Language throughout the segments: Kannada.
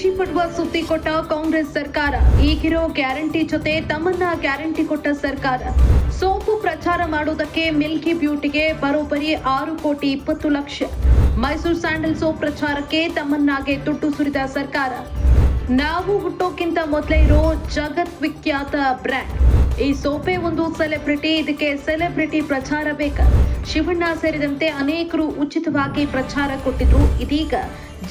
ಖುಷಿ ಪಡುವ ಸುದ್ದಿ ಕೊಟ್ಟ ಕಾಂಗ್ರೆಸ್ ಸರ್ಕಾರ. ಈಗಿರೋ ಗ್ಯಾರಂಟಿ ಜೊತೆ ತಮ್ಮನ್ನ ಗ್ಯಾರಂಟಿ ಕೊಟ್ಟ ಸರ್ಕಾರ. ಸೋಪು ಪ್ರಚಾರ ಮಾಡುವುದಕ್ಕೆ ಮಿಲ್ಕಿ ಬ್ಯೂಟಿಗೆ ಬರೋಬ್ಬರಿ ಆರು ಕೋಟಿ ಇಪ್ಪತ್ತು ಲಕ್ಷ. ಮೈಸೂರು ಸ್ಯಾಂಡಲ್ ಸೋಪ್ ಪ್ರಚಾರಕ್ಕೆ ತಮ್ಮನ್ನಾಗೆ ದುಡ್ಡು ಸುರಿದ ಸರ್ಕಾರ. ನಾವು ಹುಟ್ಟೋಕ್ಕಿಂತ ಮೊದಲೇ ಇರೋ ಜಗತ್ ವಿಖ್ಯಾತ ಬ್ರ್ಯಾಂಡ್. ಈ ಸೋಪೆ ಒಂದು ಸೆಲೆಬ್ರಿಟಿ, ಇದಕ್ಕೆ ಸೆಲೆಬ್ರಿಟಿ ಪ್ರಚಾರ ಬೇಕ. ಶಿವಣ್ಣ ಸೇರಿದಂತೆ ಅನೇಕರು ಉಚಿತವಾಗಿ ಪ್ರಚಾರ ಕೊಟ್ಟಿದ್ರು. ಇದೀಗ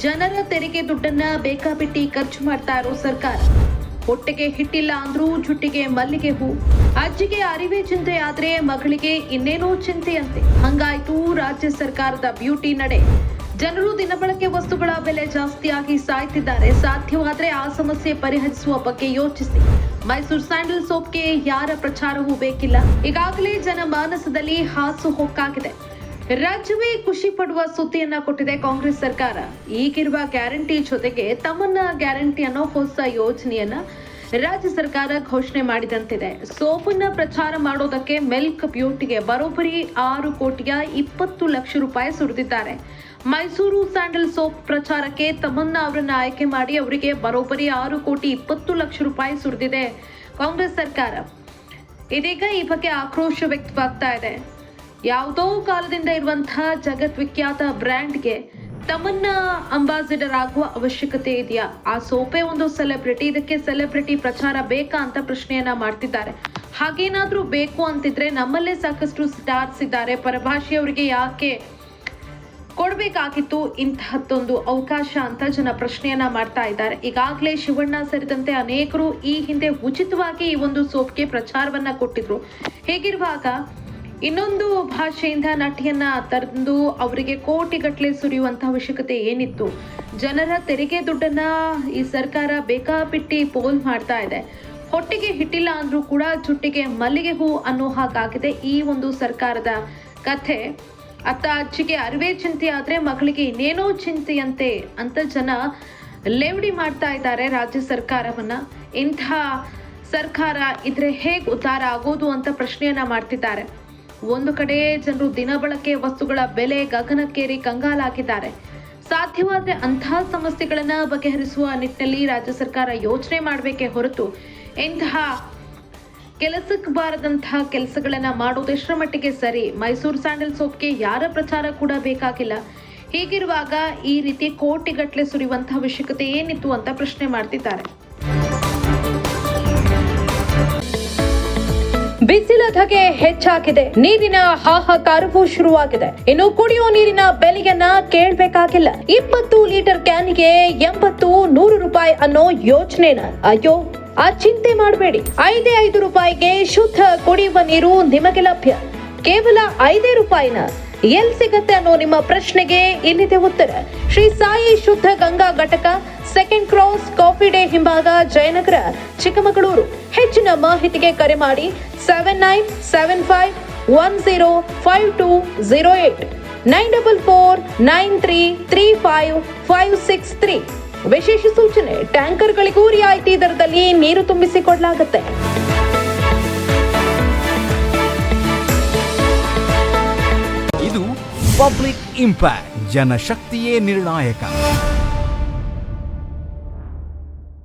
ಜನರ ತೆರಿಗೆ ದುಡ್ಡನ್ನ ಬೇಕಾಬಿಟ್ಟಿ ಖರ್ಚು ಮಾಡ್ತಾ ಇರೋ ಸರ್ಕಾರ. ಹೊಟ್ಟೆಗೆ ಹಿಟ್ಟಿಲ್ಲ ಅಂದ್ರೂ ಜುಟ್ಟಿಗೆ ಮಲ್ಲಿಗೆ ಹೂ. ಅಜ್ಜಿಗೆ ಅರಿವೆ ಚಿಂತೆ ಆದ್ರೆ ಮಗಳಿಗೆ ಇನ್ನೇನೋ ಚಿಂತೆಯಂತೆ. ಹಂಗಾಯ್ತು ರಾಜ್ಯ ಸರ್ಕಾರದ ಬ್ಯೂಟಿ ನಡೆ. ಜನರು ದಿನಬಳಕೆ ವಸ್ತುಗಳ ಬೆಲೆ ಜಾಸ್ತಿಯಾಗಿ ಸಾಯ್ತಿದ್ದಾರೆ. ಸಾಧ್ಯವಾದರೆ ಆ ಸಮಸ್ಯೆ ಪರಿಹರಿಸುವ ಬಗ್ಗೆ ಯೋಚಿಸಿ. ಮೈಸೂರು ಸ್ಯಾಂಡಲ್ ಸೋಪ್ಗೆ ಯಾರ ಪ್ರಚಾರವೂ ಬೇಕಿಲ್ಲ. ಈಗಾಗಲೇ ಜನಮಾನಸದಲ್ಲಿ ಹಾಸು ಹೊಕ್ಕಾಗಿದೆ. ರಾಜ್ಯವೇ ಖುಷಿ ಪಡುವ ಸುದ್ದಿಯನ್ನ ಕೊಟ್ಟಿದೆ ಕಾಂಗ್ರೆಸ್ ಸರ್ಕಾರ. ಈಗಿರುವ ಗ್ಯಾರಂಟಿ ಜೊತೆಗೆ ತಮ್ಮನ್ನ ಗ್ಯಾರಂಟಿ ಅನ್ನೋ ಹೊಸ ಯೋಜನೆಯನ್ನ ರಾಜ್ಯ ಸರ್ಕಾರ ಘೋಷಣೆ ಮಾಡಿದಂತಿದೆ. ಸೋಪನ್ನ ಪ್ರಚಾರ ಮಾಡೋದಕ್ಕೆ ಮಿಲ್ಕ್ ಬ್ಯೂಟಿಗೆ ಬರೋಬ್ಬರಿ ಆರು ಕೋಟಿಯ ಇಪ್ಪತ್ತು ಲಕ್ಷ ರೂಪಾಯಿ ಸುರಿದಿದ್ದಾರೆ. ಮೈಸೂರು ಸ್ಯಾಂಡಲ್ ಸೋಪ್ ಪ್ರಚಾರಕ್ಕೆ ತಮ್ಮನ್ನ ಅವರನ್ನು ಆಯ್ಕೆ ಮಾಡಿ ಅವರಿಗೆ ಬರೋಬ್ಬರಿ ಆರು ಕೋಟಿ ಇಪ್ಪತ್ತು ಲಕ್ಷ ರೂಪಾಯಿ ಸುರಿದಿದೆ. ಕಾಂಗ್ರೆಸ್ ಸರ್ಕಾರ ಇದೀಗ ಈ ಬಗ್ಗೆ ಆಕ್ರೋಶ ವ್ಯಕ್ತವಾಗ್ತಾ ಇದೆ. ಯಾವುದೋ ಕಾಲದಿಂದ ಇರುವಂತಹ ಜಗತ್ ವಿಖ್ಯಾತ ಬ್ರ್ಯಾಂಡ್ಗೆ ತಮ್ಮನ್ನ ಅಂಬಾಸಿಡರ್ ಆಗುವ ಅವಶ್ಯಕತೆ ಇದೆಯಾ? ಆ ಸೋಪೆ ಒಂದು ಸೆಲೆಬ್ರಿಟಿ, ಇದಕ್ಕೆ ಸೆಲೆಬ್ರಿಟಿ ಪ್ರಚಾರ ಬೇಕಾ ಅಂತ ಪ್ರಶ್ನೆಯನ್ನ ಮಾಡ್ತಿದ್ದಾರೆ. ಹಾಗೇನಾದ್ರೂ ಬೇಕು ಅಂತಿದ್ರೆ ನಮ್ಮಲ್ಲೇ ಸಾಕಷ್ಟು ಸ್ಟಾರ್ಸ್ ಇದ್ದಾರೆ. ಪರಭಾಷೆಯವರಿಗೆ ಯಾಕೆ ಕೊಡಬೇಕಾಗಿತ್ತು ಇಂತಹದ್ದೊಂದು ಅವಕಾಶ ಅಂತ ಜನ ಪ್ರಶ್ನೆಯನ್ನ ಮಾಡ್ತಾ ಇದ್ದಾರೆ. ಈಗಾಗಲೇ ಶಿವಣ್ಣ ಸೇರಿದಂತೆ ಅನೇಕರು ಈ ಹಿಂದೆ ಉಚಿತವಾಗಿ ಈ ಒಂದು ಸೋಪ್ಗೆ ಪ್ರಚಾರವನ್ನ ಕೊಟ್ಟಿದ್ರು. ಹೇಗಿರುವಾಗ ಇನ್ನೊಂದು ಭಾಷೆಯಿಂದ ನಟಿಯನ್ನ ತಂದು ಅವರಿಗೆ ಕೋಟಿಗಟ್ಟಲೆ ಸುರಿಯುವಂತಹ ಅವಶ್ಯಕತೆ ಏನಿತ್ತು? ಜನರ ತೆರಿಗೆ ದುಡ್ಡನ್ನ ಈ ಸರ್ಕಾರ ಬೇಕಾಬಿಟ್ಟಿ ಪೋಲ್ ಮಾಡ್ತಾ ಇದೆ. ಹೊಟ್ಟಿಗೆ ಹಿಟ್ಟಿಲ್ಲ ಅಂದ್ರೂ ಕೂಡ ಜುಟ್ಟಿಗೆ ಮಲ್ಲಿಗೆ ಹೂ ಅನ್ನೋ ಹಾಗಾಗಿದೆ ಈ ಒಂದು ಸರ್ಕಾರದ ಕಥೆ. ಅತ್ತ ಅಜ್ಜಿಗೆ ಅರಿವೇ ಚಿಂತೆ ಆದ್ರೆ ಮಗಳಿಗೆ ಇನ್ನೇನೋ ಚಿಂತೆಯಂತೆ ಅಂತ ಜನ ಲೇವಡಿ ಮಾಡ್ತಾ ಇದ್ದಾರೆ ರಾಜ್ಯ ಸರ್ಕಾರವನ್ನ. ಇಂಥ ಸರ್ಕಾರ ಇದ್ರೆ ಹೇಗೆ ಉದ್ಧಾರ ಆಗೋದು ಅಂತ ಪ್ರಶ್ನೆಯನ್ನ ಮಾಡ್ತಿದ್ದಾರೆ. ಒಂದು ಕಡೆ ಜನರು ದಿನಬಳಕೆ ವಸ್ತುಗಳ ಬೆಲೆ ಗಗನಕ್ಕೇರಿ ಕಂಗಾಲಾಗಿದ್ದಾರೆ. ಸಾಧ್ಯವಾದರೆ ಅಂತಹ ಸಮಸ್ಯೆಗಳನ್ನ ಬಗೆಹರಿಸುವ ನಿಟ್ಟಿನಲ್ಲಿ ರಾಜ್ಯ ಸರ್ಕಾರ ಯೋಚನೆ ಮಾಡಬೇಕೇ ಹೊರತು ಇಂತಹ ಕೆಲಸಕ್ಕೆ ಬಾರದಂತಹ ಕೆಲಸಗಳನ್ನ ಮಾಡೋದು ಎಷ್ಟರ ಮಟ್ಟಿಗೆ ಸರಿ. ಮೈಸೂರು ಸ್ಯಾಂಡಲ್ ಸೋಪ್ಗೆ ಯಾರ ಪ್ರಚಾರ ಕೂಡ ಬೇಕಾಗಿಲ್ಲ. ಹೀಗಿರುವಾಗ ಈ ರೀತಿ ಕೋಟಿಗಟ್ಟಲೆ ಸುರಿಯುವಂತಹ ಅವಶ್ಯಕತೆ ಏನಿತ್ತು ಅಂತ ಪ್ರಶ್ನೆ ಮಾಡ್ತಿದ್ದಾರೆ. ಬಿಸಿಲ ಧಗೆ ಹೆಚ್ಚಾಗಿದೆ. ನೀರಿನ ಹಾಹಾಕಾರವೂ ಶುರುವಾಗಿದೆ. ಇನ್ನು ಕುಡಿಯೋ ನೀರಿನ ಬೆಲೆಯನ್ನ ಕೇಳಬೇಕಾಗಿಲ್ಲ. ಇಪ್ಪತ್ತು ಲೀಟರ್ ಕ್ಯಾನ್ಗೆ ಎಂಬತ್ತು ನೂರು ರೂಪಾಯಿ ಅನ್ನೋ ಯೋಚನೆನ ಅಯ್ಯೋ ಆ ಚಿಂತೆ ಮಾಡಬೇಡಿ. ಐದೇ ಐದು ರೂಪಾಯಿಗೆ ಶುದ್ಧ ಕುಡಿಯುವ ನೀರು ನಿಮಗೆ ಲಭ್ಯ. ಕೇವಲ ಐದೇ ರೂಪಾಯಿನ ಎಲ್ ಸಿಗತ್ತೆ ಅನ್ನೋ ನಿಮ್ಮ ಪ್ರಶ್ನೆಗೆ ಇಲ್ಲಿದೆ ಉತ್ತರ. ಶ್ರೀ ಸಾಯಿ ಶುದ್ಧ ಗಂಗಾ ಘಟಕ ಸೆಕೆಂಡ್ ಕ್ರಾಸ್ ಕಾಫಿ ಡೇ ಹಿಂಭಾಗ, ಜಯನಗರ, ಚಿಕ್ಕಮಗಳೂರು. ಹೆಚ್ಚಿನ ಮಾಹಿತಿಗೆ ಕರೆ ಮಾಡಿ seven nine seven five one zero five two zero eight nine double four nine three three five five six three. ವಿಶೇಷ ಸೂಚನೆ ಟ್ಯಾಂಕರ್ಗಳಿಗೂ ರಿಯಾಯಿತಿ ದರದಲ್ಲಿ ನೀರು ತುಂಬಿಸಿಕೊಡಲಾಗುತ್ತೆ. ಇದು ಪಬ್ಲಿಕ್ ಇಂಪ್ಯಾಕ್ಟ್ ಜನಶಕ್ತಿಯೇ ನಿರ್ಣಾಯಕ.